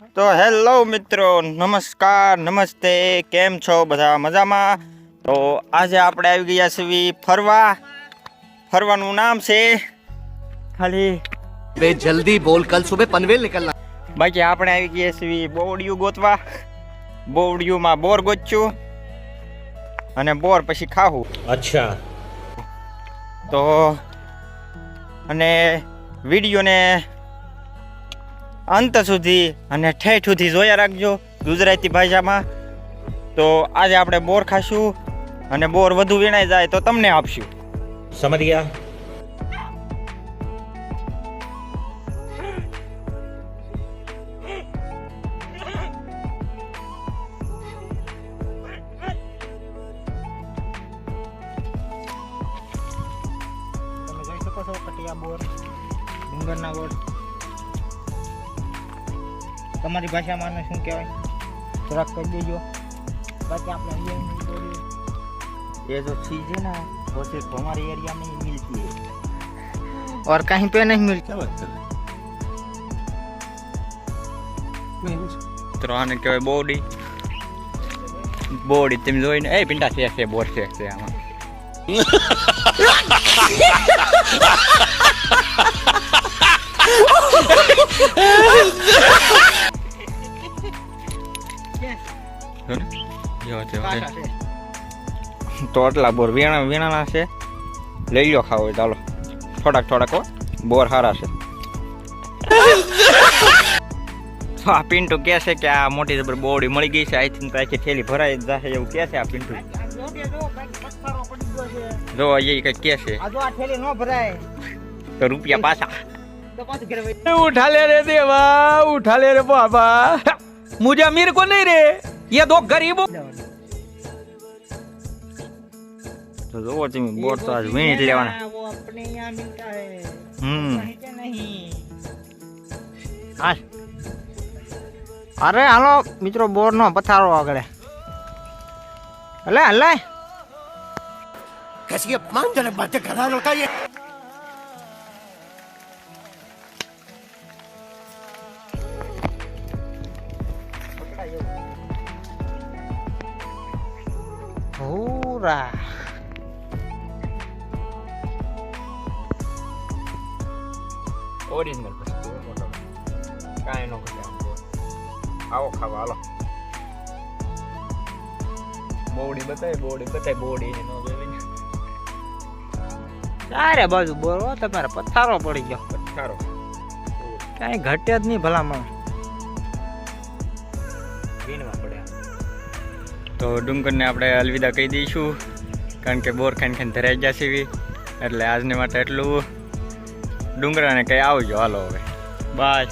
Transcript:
તો હેલો મિત્રો નમસ્કાર નમસ્તે કેમ છો બધા મજામાં? તો આજે આપણે આવી ગયા છીએ ફરવા. ફરવાનું નામ છે ખાલી બે જલ્દી બોલ કલ સુબે પનવેલ નીકળના. બાકી આપણે આવી ગયા છીએ બોવડિયું ગોતવા. બોવડિયુંમાં બોર ગોચ્યું અને બોર પછી ખાવું અચ્છા. તો અને વિડીયોને અંત સુધી અને ઠેઠ સુધી જોયા રાખજો ગુજરાતી ભાષામાં. તો આજે આપણે બોર ખાશું અને બોર વધુ વીણાઈ જાય તો તમને આપશું. સમજ ગયા? કટિયા બોર ડુંગરના ગોળ તમારી ભાષામાં આને શું કહેવાય જરાક કહી દેજો બાકી આપણે અહીંયા बोली ये जो चीज है ना वो सिर्फ हमारे एरिया में ही मिलती है और कहीं पे नहीं मिलती તો આને કહેવાય બોડી બોડી તમે જોઈને એ પિંડા છે છે બોર છે છે આમાં જો તો આટલા બોર વેણા છે. લઈ લો ખાવો ચાલો થોડાક થોડાક બોર હારા છે. આ પિન્ટુ કહે છે કે આ મોટી જબર બોડી મળી ગઈ છે. આઈ થિંક આખી થેલી ભરાઈ જશે એવું કહે છે આ પિન્ટુ. જો એ કઈ કહે છે. તો રૂપિયા પાછા. ઉઠાલે રે દેવા ઉઠાલે રે બાબા. मुझे अमीर को नहीं रे ये दो गरीबों તો જોવો તમે બોર તો આજ વીણી જ લેવાના હમ હા અરે હાલો મિત્રો બોર નો પથારો આગળ હલે હલે कैसी अपमानजनक बातें कर रहा murah. ઓરિજિનલ વસ્તુ મોટો કાંઈ ન ઘટે આવો ખાવા હાલો બોડી બતાય બોડી બતાય બોડી એને ન જોવે ચારે બાજુ બોરો તમારે પથ્થારો પડી ગયો પથ્થારો કાંઈ ઘટ્યા જ નહીં ભલામાં તો ડુંગરને આપણે અલવિદા કહી દઈશું, કારણ કે બોર ખાઈને ખાઈને ધરાઈ ગયા એવી. એટલે આજને માટે એટલું. ડુંગરાને કંઈ આવજો, હાલો હવે. બાય